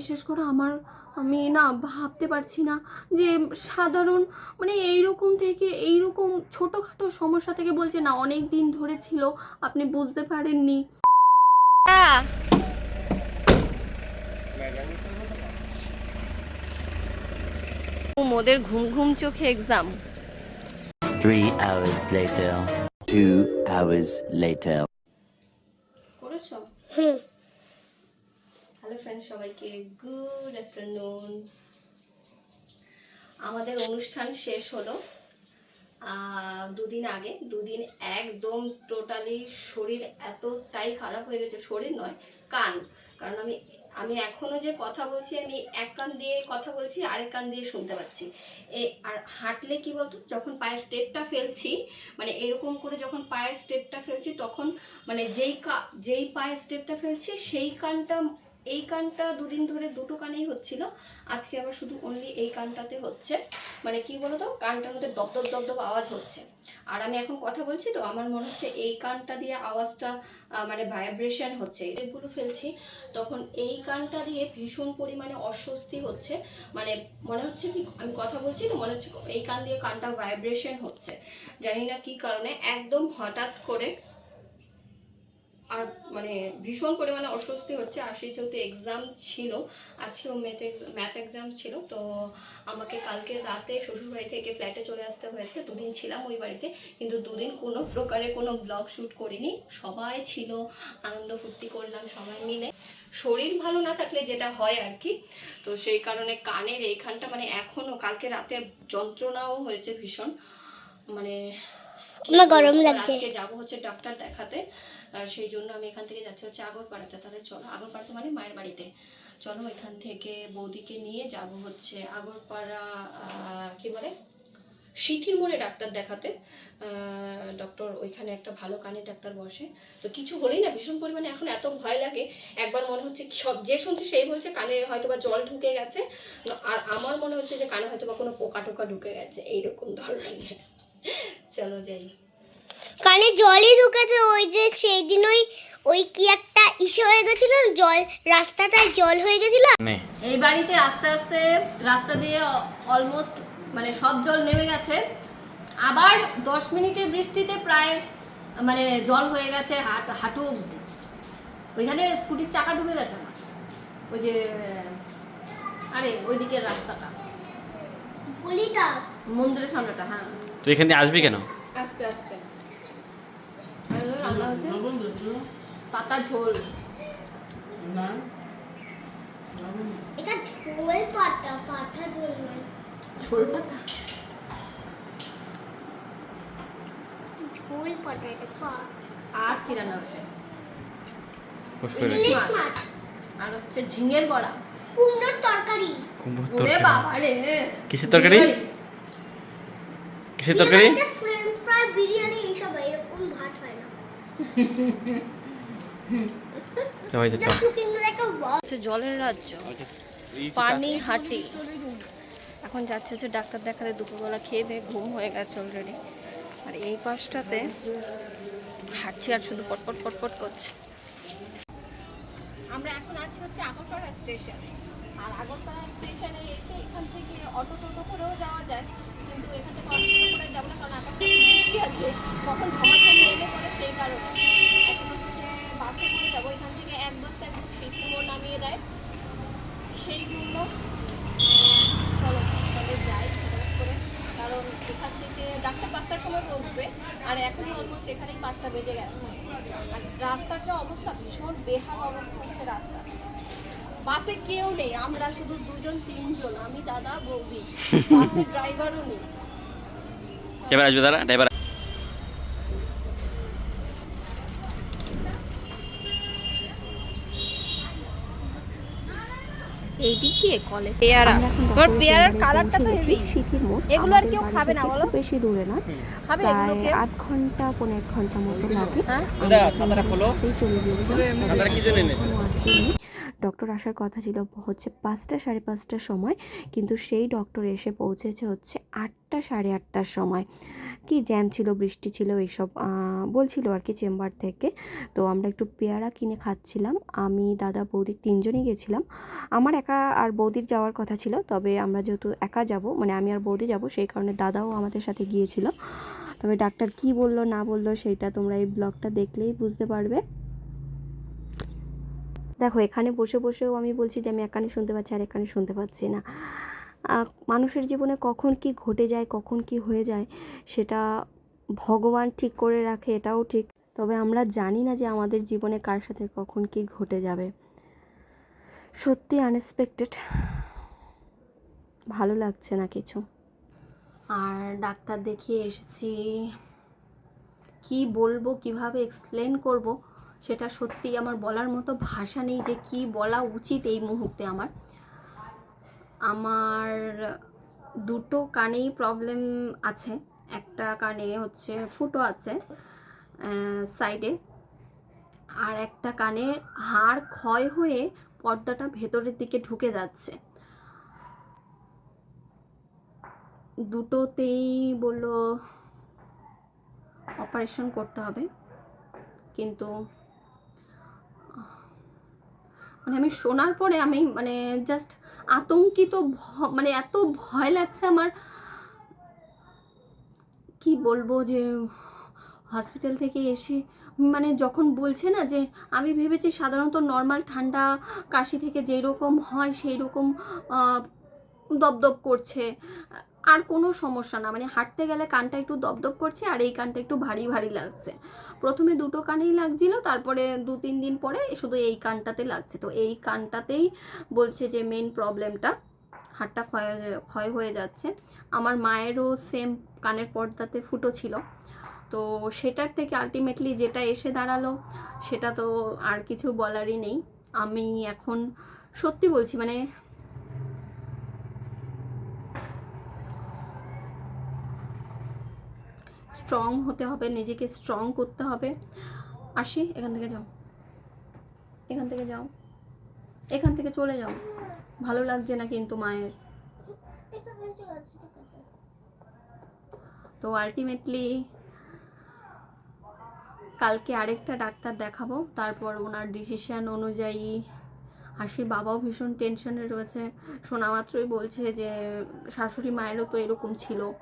বিশ্বাস করো আমার আমি না ভাবতে পারছি না যে সাধারণ মানে এইরকম থেকে এইরকম ছোটোখাটো সমস্যা থেকে বলছে না অনেক দিন ধরে ছিল আপনি বুঝতে পারেননি ওদের ঘুম ঘুম চোখে exam Three hours later. Two hours later. করেছ হুম হ্যালো ফ্রেন্ড সবাইকে গুড আফটারনুন আমাদের অনুষ্ঠান শেষ হলো দুদিন আগে, দুদিন একদম টোটালি শরীর এতটাই খারাপ হয়ে গেছে, শরীর নয়, কান। কারণ আমি আমি এখনও যে কথা বলছি, আমি এক কান দিয়ে কথা বলছি, আরেক কান দিয়ে শুনতে পাচ্ছি। এ, আর হাঁটলে কি বলতো, যখন পায়ের স্টেপটা ফেলছি মানে এরকম করে যখন পায়ের স্টেপটা ফেলছি, তখন মানে যেই কা, যেই পায়ের স্টেপটা ফেলছি, সেই কানটা এই কানটা দুদিন ধরে দুটো কানেই হচ্ছিল। আজকে আবার শুধু অনলি এই কানটাতে হচ্ছে। মানে কি বলতো? কানটার মধ্যে দপদপ দপদপ আওয়াজ হচ্ছে। আর আমি এখন কথা বলছি তো, আমার মনে হচ্ছে এই কানটা দিয়ে আওয়াজটা মানে ভাইব্রেশন হচ্ছে। এগুলো ফেলছি, তখন এই কানটা দিয়ে ভীষণ পরিমাণে অস্বস্তি হচ্ছে। মানে মনে হচ্ছে কি, আমি কথা বলছি তো, মনে হচ্ছে এই কান দিয়ে কানটা ভাইব্রেশন হচ্ছে। জানি না কি কারণে, একদম হঠাৎ করে আর মানে ভীষণ পরিমাণে অস্বস্তি হচ্ছে আর সেই যেহেতু এক্সাম ছিল আজকেও ম্যাথ ম্যাথ এক্সাম ছিল তো আমাকে কালকে রাতে শ্বশুরবাড়ি থেকে ফ্ল্যাটে চলে আসতে হয়েছে। দুদিন ছিলাম ওই বাড়িতে কিন্তু দুদিন কোনো প্রকারে কোনো ব্লগ শ্যুট করিনি। সবাই ছিল আনন্দ ফুর্তি করলাম সবাই মিলে। শরীর ভালো না থাকলে যেটা হয় আর কি তো সেই কারণে কানের এইখানটা মানে এখনও কালকে রাতে যন্ত্রণাও হয়েছে ভীষণ। মানে আমার গরম লাগছে। আজকে যাব হচ্ছে ডাক্তার দেখাতে। সেই জন্য আমি এখান থেকে যাচ্ছি হচ্ছে আগরপাড়াতে। তাহলে চলো, আগরপাড়াতে মানে মায়ের বাড়িতে। চলো এখান থেকে বৌদিকে নিয়ে যাব হচ্ছে আগরপাড়া কি বলে? সিথির মোড়ে ডাক্তার দেখাতে। ডক্টর ওইখানে একটা ভালো কানে ডাক্তার বসে। তো কিছু হলেই না, ভীষণ পরিমাণে এখন এত ভয় লাগে। একবার মনে হচ্ছে সব যে শুনছে সেই বলছে কানে হয়তো বা জল ঢুকে গেছে। আর আমার মনে হচ্ছে যে কানে হয়তো বা কোনো পোকা টোকা ঢুকে গেছে, এইরকম ধরনের। চলো যাই। কানে জলই ঢুকেছে ওই যে সেই দিন ওই ওই কি একটা ইসে হয়ে গেছিল জল রাস্তাটায় জল হয়ে গেছিল। এই বাড়িতে আস্তে আস্তে রাস্তা দিয়ে অলমোস্ট মানে সব জল নেমে গেছে। আবার দশ মিনিটের বৃষ্টিতে প্রায় মানে জল হয়ে গেছে হাঁটু হাঁটু অব্দি ওইখানে স্কুটির চাকা ঢুকে গেছে আমার। ওই যে আরে ওইদিকের রাস্তাটা। গুলিটা। মন্দিরের সামনেটা হ্যাঁ। তুই এখান আসবি কেন? আস্তে আস্তে। রান্না হচ্ছে পাতা ঝোল এটা ঝোল পাতা পাতা ঝোল নয় ঝোল পাতা ঝোল পাতা এটা পা আর কি রান্না হচ্ছে বস করে ইলিশ মাছ। মাছ আর হচ্ছে ঝিঙের বড়া কুমড়োর তরকারি কুমড়োর ওরে তরকারি বাবা রে কিসের তরকারি? কিসের তরকারি জলের রাজ্য। পানি হাঁটি। এখন যাচ্ছে হচ্ছে ডাক্তার দেখাতে দুপুরবেলা খেয়ে দিয়ে ঘুম হয়ে গেছে অলরেডি আর এই পাশটাতে হাঁটছি আর শুধু পটপট পটপট করছে। আমরা এখন আছি হচ্ছে আগরপাড়া স্টেশনে। আর আগরপাড়া স্টেশনে এসে এখান থেকে অটো টোটো করেও যাওয়া যায় কিন্তু এখান থেকে অটো টোটো করে যাব না কারণ আকাশে বৃষ্টি আছে, কখন ঝমাঝম নেমে পড়ে সেই কারণে। বাসে করে যাব, এখান থেকে এক বাসে একদম সিদ্ধি নামিয়ে দেয়। সেই জন্য চলো তাহলে যাই করে কারণ এখান থেকে ডাক্তার পাঁচটার সময় বসবে, আর এখনই অলমোস্ট এখানেই পাঁচটা বেজে গেছে। আর রাস্তার যা অবস্থা, ভীষণ বেহাল অবস্থা হচ্ছে রাস্তা। বাসে কেউ নেই, আমরা শুধু দুজন, তিনজন, আমি দাদা, বৌদি। বাসের ড্রাইভারও নেই। ড্রাইভার আসবে দাঁড়া ড্রাইভার এইদিক কলেজ পেয়ারা। তোর পেয়ারার কালারটা তো হেভি। শীতের মোড় এগুলো আর কেউ খাবে না বলো? বেশি দূরে নয় খাবে এগুলোকে? আধ ঘণ্টা পনেরো এক ঘণ্টা মতো লাগে। হ্যাঁ? সেই চলে গিয়েছিলাম। ডক্টর আসার কথা ছিল হচ্ছে পাঁচটা সাড়ে পাঁচটার সময়। কিন্তু সেই ডক্টর এসে পৌঁছেছে হচ্ছে আটটা সাড়ে আটটার সময়। কি জ্যাম ছিল, বৃষ্টি ছিল এইসব বলছিল আর কি চেম্বার থেকে। তো আমরা একটু পেয়ারা কিনে খাচ্ছিলাম। আমি, দাদা, বৌদি তিনজনই গেছিলাম। আমার একা আর বৌদির যাওয়ার কথা ছিল, তবে আমরা যেহেতু একা যাব মানে আমি আর বৌদি যাব, সেই কারণে দাদাও আমাদের সাথে গিয়েছিল। তবে ডাক্তার কি বলল, না বলল, সেটা তোমরা এই ব্লগটা দেখলেই বুঝতে পারবে। দেখো, এখানে বসে বসেও আমি বলছি যে আমি একানে শুনতে পাচ্ছি আর এখানে শুনতে পাচ্ছি না। মানুষের জীবনে কখন কি ঘটে যায়, কখন কি হয়ে যায়, সেটা ভগবান ঠিক করে রাখে, এটাও ঠিক। তবে আমরা জানি না যে আমাদের জীবনে কার সাথে কখন কি ঘটে যাবে। সত্যি আনএক্সপেক্টেড ভালো লাগছে না কিছু। আর ডাক্তার দেখিয়ে এসেছি। কি বলব, কীভাবে এক্সপ্লেন করব, সেটা সত্যি আমার বলার মতো ভাষা নেই যে কি বলা উচিত এই মুহূর্তে আমার। আমার দুটো কানেই প্রবলেম আছে। একটা কানে হচ্ছে ফুটো আছে সাইডে আর একটা কানে হাড় ক্ষয় হয়ে পর্দাটা ভেতরের দিকে ঢুকে যাচ্ছে। দুটোতেই বলল অপারেশন করতে হবে। কিন্তু মানে আমি শোনার পরে আমি মানে জাস্ট আতঙ্কিত মানে এত ভয় লাগছে আমার। কি বলব যে হসপিটাল থেকে এসে মানে যখন বলছে না যে, আমি ভেবেছি সাধারণত নর্মাল ঠান্ডা কাশি থেকে যেই রকম হয় সেই রকম দপদপ করছে। আর কোনো সমস্যা না মানে হাঁটতে গেলে কানটা একটু দপদপ করছে আর এই কানটা একটু ভারী ভারী লাগছে। প্রথমে দুটো কানেই লাগছিল, তারপরে দু তিন দিন পরে শুধু এই কানটাতে লাগছে। তো এই কানটাতেই বলছে যে মেন প্রবলেমটা হাড়টা ক্ষয় ক্ষয় হয়ে যাচ্ছে। আমার মায়েরও সেম কানের পর্দাতে ফুটো ছিল। তো সেটার থেকে আলটিমেটলি যেটা এসে দাঁড়াল, সেটা তো আর কিছু বলারই নেই। আমি এখন সত্যি বলছি মানে স্ট্রং হতে হবে, নিজেকে স্ট্রং করতে হবে। আসি, এখান থেকে যাও। এখান থেকে যাও। এখান থেকে চলে যাও। ভালো লাগছে না কিন্তু মায়ের। তো আলটিমেটলি কালকে আরেকটা ডাক্তার দেখাবো, তারপর ওনার ডিসিশন অনুযায়ী। হাসির বাবাও ভীষণ টেনশনে রয়েছে। শোনা মাত্রই বলছে যে, শাশুড়ি মায়েরও তো এরকম ছিল।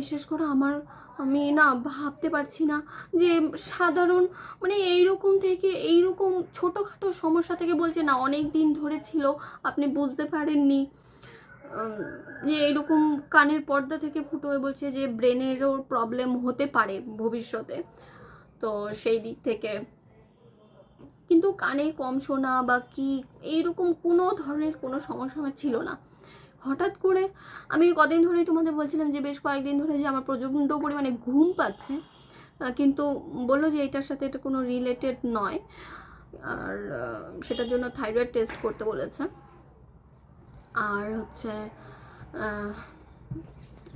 বিশেষ করে, আমার, আমি না ভাবতে পারছি না যে সাধারণ মানে এইরকম থেকে, এইরকম ছোটোখাটো সমস্যা থেকে বলছে, না, অনেক দিন ধরে ছিল, আপনি বুঝতে পারেননি। যে এইরকম কানের পর্দা থেকে ফুটো হয়ে বলছে যে ব্রেনেরও প্রবলেম হতে পারে ভবিষ্যতে। তো সেই দিক থেকে। কিন্তু কানে কম শোনা বা কি, এইরকম কোনো ধরনের কোনো সমস্যা আমার ছিল না। হঠাৎ করে আমি কদিন ধরেই তোমাদের বলছিলাম যে বেশ কয়েকদিন ধরে যে আমার প্রচণ্ড পরিমাণে ঘুম পাচ্ছে কিন্তু বলল যে এটার সাথে এটা কোনো রিলেটেড নয়, আর সেটার জন্য থাইরয়েড টেস্ট করতে বলেছে। আর হচ্ছে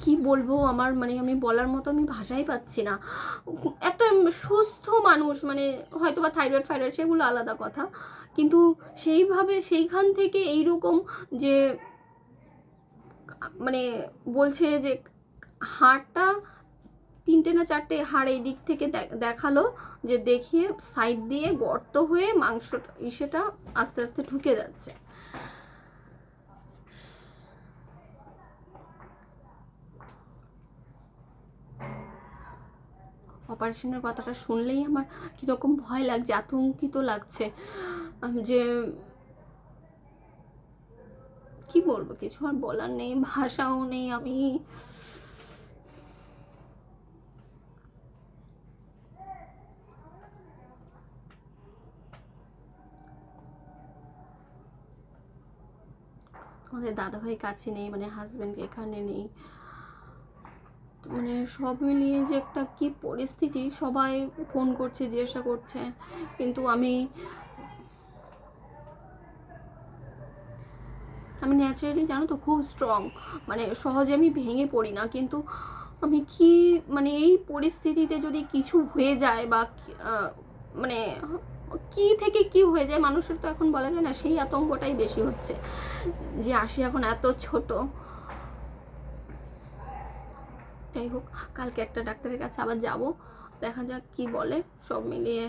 কি বলব আমার মানে আমি বলার মতো আমি ভাষাই পাচ্ছি না। একটা সুস্থ মানুষ মানে হয়তো বা থাইরয়েড ফাইরয়েড সেগুলো আলাদা কথা, কিন্তু সেইভাবে সেইখান থেকে এইরকম যে মানে বলছে যে হাড়টা তিনটে না চারটে হাড় এই দিক থেকে দেখাল যে দেখিয়ে সাইড দিয়ে গর্ত হয়ে মাংসটা ইসেটা আস্তে আস্তে ঢুকে যাচ্ছে। অপারেশনের কথাটা শুনলেই আমার কীরকম ভয় লাগছে, আতঙ্কিত লাগছে, যে কি বলব? কিছু আর বলার নেই, ভাষাও নেই আমি। তোমাদের দাদাভাই কাছে নেই মানে হাজব্যান্ড এখানে নেই। মানে সব মিলিয়ে যে একটা কি পরিস্থিতি, সবাই ফোন করছে, জিজ্ঞাসা করছে। কিন্তু আমি আমি ন্যাচারালি জানো তো খুব স্ট্রং মানে সহজে আমি ভেঙে পড়ি না, কিন্তু আমি কি মানে এই পরিস্থিতিতে যদি কিছু হয়ে যায় বা মানে কি থেকে কি হয়ে যায়, মানুষের তো এখন বলা যায় না, সেই আতঙ্কটাই বেশি হচ্ছে যে আসি এখন এত ছোট। যাই হোক, কালকে একটা ডাক্তারের কাছে আবার যাব, দেখা যাক কি বলে, সব মিলিয়ে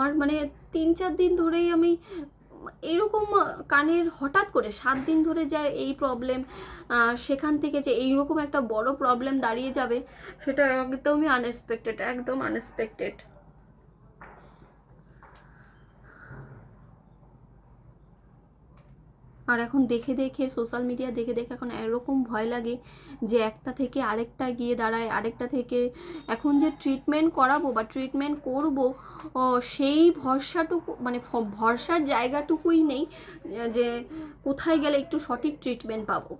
আমার মানে তিন চার দিন ধরেই আমি এরকম কানের হঠাৎ করে সাত দিন ধরে যা এই প্রবলেম সেখান থেকে যে এইরকম একটা বড় প্রবলেম দাঁড়িয়ে যাবে, সেটা একদমই আনএক্সপেক্টেড একদম আনএক্সপেক্টেড আর এখন দেখে দেখে সোশ্যাল মিডিয়া দেখে দেখে এখন এরকম ভয় লাগে যে একটা থেকে আরেকটা গিয়ে দাঁড়ায়, আরেকটা থেকে এখন যে ট্রিটমেন্ট করাবো বা ট্রিটমেন্ট করব সেই ভরসাটুকু মানে ভরসার জায়গাটুকুই নেই যে কোথায় গেলে একটু সঠিক ট্রিটমেন্ট পাবো।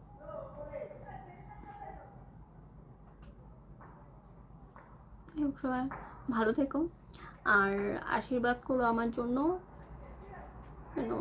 সবাই, ভালো থেকো। আর আশীর্বাদ করো আমার জন্য। যেন